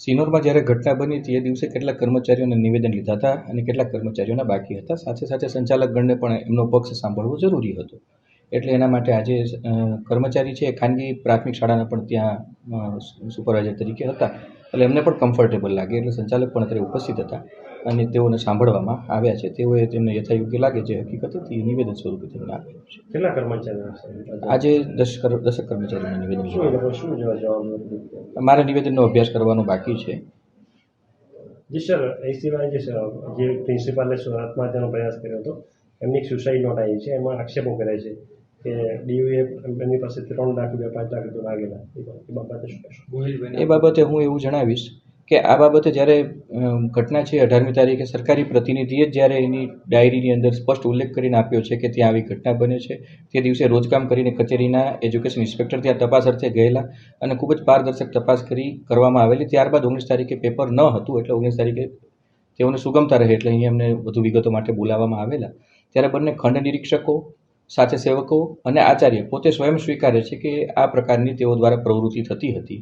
સિનોરમાં જ્યારે ઘટના બની હતી, એ દિવસે કેટલાક કર્મચારીઓને નિવેદન લીધા હતા અને કેટલાક કર્મચારીઓના બાકી હતા. સાથે સાથે સંચાલકગણને પણ એમનો પક્ષ સાંભળવો જરૂરી હતો. એટલે એના માટે આજે કર્મચારી છે ખાનગી પ્રાથમિક શાળાના પણ ત્યાં સુપરવાઇઝર તરીકે હતા. એટલે એમને પણ કમ્ફર્ટેબલ લાગે. એટલે સંચાલક પણ અત્યારે ઉપસ્થિત હતા અને તેઓને સાંભળવામાં આવ્યા છે. તેઓએ તેમને યથાયોગ્ય લાગે જે હકીકત હતી એ નિવેદન સ્વરૂપે તેમને આપ્યું છે. કેટલા કર્મચારીઓ આજે દસ દસેક કર્મચારીઓને નિવેદન મારા નિવેદનનો અભ્યાસ કરવાનો બાકી છે. જી સર એ સિવાય જે સર, જે પ્રિન્સિપાલે આત્મહત્યાનો પ્રયાસ કર્યો હતો એમની સુસાઇડ નોટ આવી છે. એમાં આક્ષેપો કર્યા છે. કે ડીયુએ એમની પાસે ત્રણ લાખ રૂપિયા પાંચ લાખ રૂપિયા માગેલા. એ બાબતે શું કહેશો? એ બાબતે હું એવું જણાવીશ કે આ બાબતે જ્યારે ઘટના છે અઢારમી તારીખે સરકારી પ્રતિનિધિએ જ જ્યારે એની ડાયરીની અંદર સ્પષ્ટ ઉલ્લેખ કરીને આપ્યો છે કે ત્યાં આવી ઘટના બને છે તે દિવસે રોજકામ કરીને કચેરીના એજ્યુકેશન ઇન્સ્પેક્ટર ત્યાં તપાસ અર્થે ગયેલા અને ખૂબ જ પારદર્શક તપાસ કરી કરવામાં આવેલી. ત્યારબાદ ઓગણીસ તારીખે પેપર ન હતું એટલે ઓગણીસ તારીખે તેઓને સુગમતા રહે એટલે અહીં અમને વધુ વિગતો માટે બોલાવવામાં આવેલા. ત્યારે બંને ખંડ નિરીક્ષકો સાથે સેવકો અને આચાર્ય પોતે સ્વયં સ્વીકારે છે કે આ પ્રકારની તેઓ દ્વારા પ્રવૃત્તિ થતી હતી.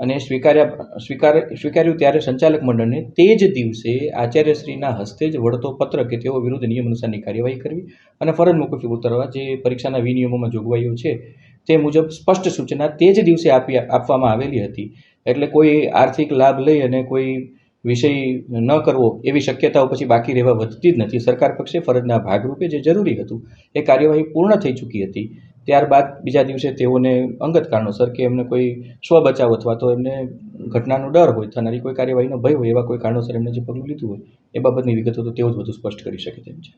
અને સ્વીકાર્યા, સ્વીકાર, સ્વીકાર્યું ત્યારે સંચાલક મંડળને તે જ દિવસે આચાર્યશ્રીના હસ્તે જ વળતો પત્ર કે તેઓ વિરુદ્ધ નિયમ અનુસારની કાર્યવાહી કરવી અને ફરજ મોકૂફી ઉતરવા જે પરીક્ષાના વિનિયમોમાં જોગવાઈઓ છે તે મુજબ સ્પષ્ટ સૂચના તે જ દિવસે આપી, આપવામાં આવેલી હતી. એટલે કોઈ આર્થિક લાભ લઈ અને કોઈ વિષય ન કરવો એવી શક્યતાઓ પછી બાકી રહેવા વધતી જ નથી. સરકાર પક્ષે ફરજના ભાગરૂપે જે જરૂરી હતું એ કાર્યવાહી પૂર્ણ થઈ ચૂકી હતી. ત્યારબાદ બીજા દિવસે તેઓને અંગત કારણોસર કે એમને કોઈ સ્વ બચાવ અથવા તો એમને ઘટનાનો ડર હોય, થનારી કોઈ કાર્યવાહીનો ભય હોય એવા કોઈ કારણોસર એમને જે પગલું લીધું હોય એ બાબતની વિગતો તો તેઓ જ વધુ સ્પષ્ટ કરી શકે તેમ છે.